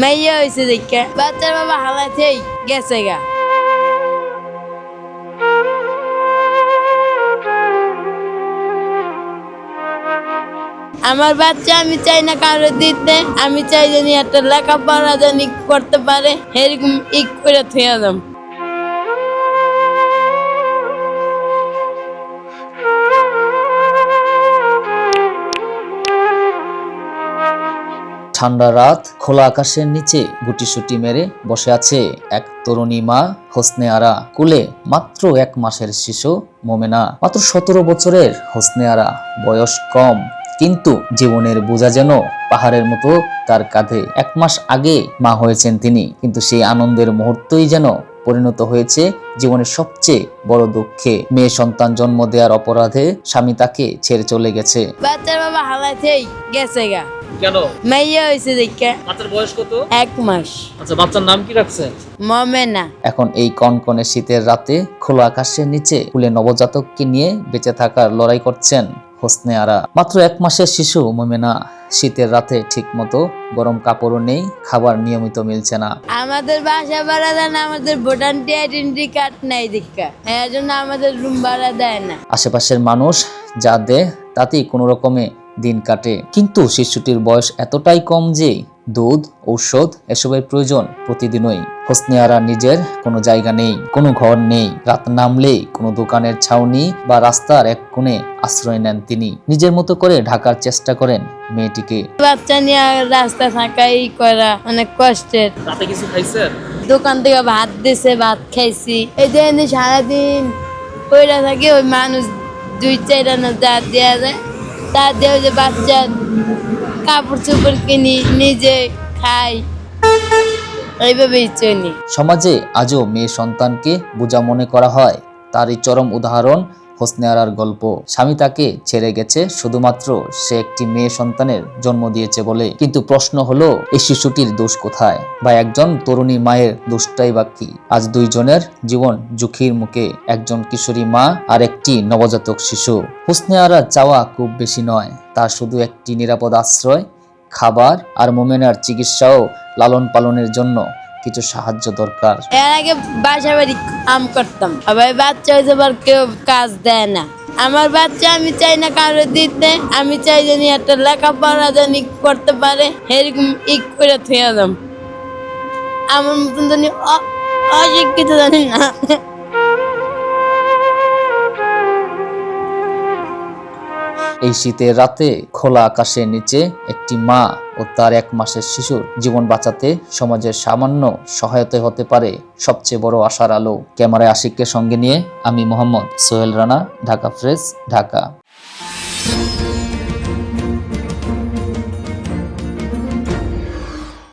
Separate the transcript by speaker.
Speaker 1: মাইয়া হয়েছে দেখে বাচ্চার বাবা হালাতেই গেছে গা আমার বাচ্চা, আমি চাই না কারও দিতে। আমি চাই জানি একটা লেখাপড়া জানি করতে পারে। এরকম ই করে থুয়া দাম।
Speaker 2: ঠান্ডা রাত খোলা আকাশের নিচে গুটিসুটি মেরে বসে আছে এক তরুণী মা হোসনে আরা কুলে মাত্র এক মাসের শিশু মোমেনা। মাত্র সতেরো বছরের হোসনে আরা বয়স কম। কিন্তু জীবনের বোঝা যেন পাহাড়ের মতো তার কাঁধে। এক মাস আগে মা হয়েছেন তিনি। কিন্তু সেই আনন্দের মুহূর্তই যেন পরিণত হয়েছে জীবনের সবচেয়ে বড় দুঃখে। মেয়ে সন্তান জন্ম দেওয়ার অপরাধে স্বামী তাকে ছেড়ে চলে গেছে।
Speaker 1: বাচ্চার বাবা হালাতেই গেছে গা।
Speaker 3: কেন?
Speaker 1: মাইয়া হয়েছে দেখে।
Speaker 3: বাচ্চার বয়স কত?
Speaker 1: এক মাস।
Speaker 3: আচ্ছা বাচ্চার নাম কি রাখছেন
Speaker 1: মমে না
Speaker 2: এখন এই কনকনে শীতের রাতে খোলা আকাশের নিচে কুলে নবজাতককে নিয়ে বেঁচে থাকার লড়াই করছেন হোসনে আরা। মাত্র এক মাসের শিশু মোমেনা। শীতের রাতে ঠিকমতো গরম কাপড়ও নেই খাবার নিয়মিত মিলছে না।
Speaker 1: আমাদের বাসা ভাড়া দেয় না আমাদের ভোটার আইডেন্টি কার্ড নাই দীক্ষা এর জন্য আমাদের রুম ভাড়া দেয় না।
Speaker 2: আশেপাশের মানুষ যা দেয় তাতেই কোনো রকমে দিন কাটে। কিন্তু শিশুটির বয়স এতটাই কম যে দুধ ঔষধ এসবের প্রয়োজন প্রতিদিনই। হোসনিয়ারা নিজের কোনো জায়গা নেই কোনো ঘর নেই। রাত নামলেই কোনো দোকানের ছাউনি বা রাস্তার এক কোণে আশ্রয় নেন তিনি। নিজের মতো করে ঢাকার চেষ্টা করেন মেয়েটিকে।
Speaker 1: বাচ্চা নিয়ে রাস্তা থাকাই করা অনেক কষ্টের।
Speaker 3: রাতে কিছু খাইছেন?
Speaker 1: দোকান থেকে ভাত দিছে ভাত খাইছি। এই যে সারাদিন কইরা থাকি ওই মানুষ দুই চার আনা যা দেওয়া যায়। তা দিয়ে যে বাচ্চা কাপড় চোপড় কিনি, নিজে খাই। এইভাবেই চলি।
Speaker 2: সমাজে আজও মেয়ে সন্তানকে বোঝা মনে করা হয়, তারই চরম উদাহরণ হোসনে আরার গল্প। স্বামী তাকে ছেড়ে গেছে, শুধুমাত্র সে একটি মেয়ে সন্তানের জন্ম দিয়েছে বলে। কিন্তু প্রশ্ন হলো, এই শিশুটির দোষ কোথায়? বা একজন তরুণী মায়ের দোষটাই বা কি? আজ দুইজনের জীবন ঝুঁকির মুখে, একজন কিশোরী মা আর একটি নবজাতক শিশু। হোসনে আরা চাওয়া খুব বেশি নয় তার শুধু একটি নিরাপদ আশ্রয়, খাবার আর মোমেনার চিকিৎসাও লালন পালনের জন্য কিছু সাহায্য দরকার।
Speaker 1: এর আগে বাসা বাড়ি কাম করতাম। আবার বাচ্চা হয়েছে আবার কেউ কাজ দেয় না। আমার বাচ্চা, আমি চাই না কারও দিতে। আমি চাই জানি একটা লেখাপড়া জানি করতে পারে। এরকম ই করে থুয়ে দাম আমার মতন জানি অশিক্ষিত জানি না।
Speaker 2: এই শীতের রাতে খোলা আকাশের নিচে একটি মা ও তার এক মাসের শিশুর জীবন বাঁচাতে সমাজের সামান্য সহায়তা হতে পারে সবচেয়ে বড় আশার আলো। ক্যামেরায় আশিককে সঙ্গে নিয়ে আমি মোহাম্মদ সোহেল রানা, ঢাকা ফ্রেস ঢাকা।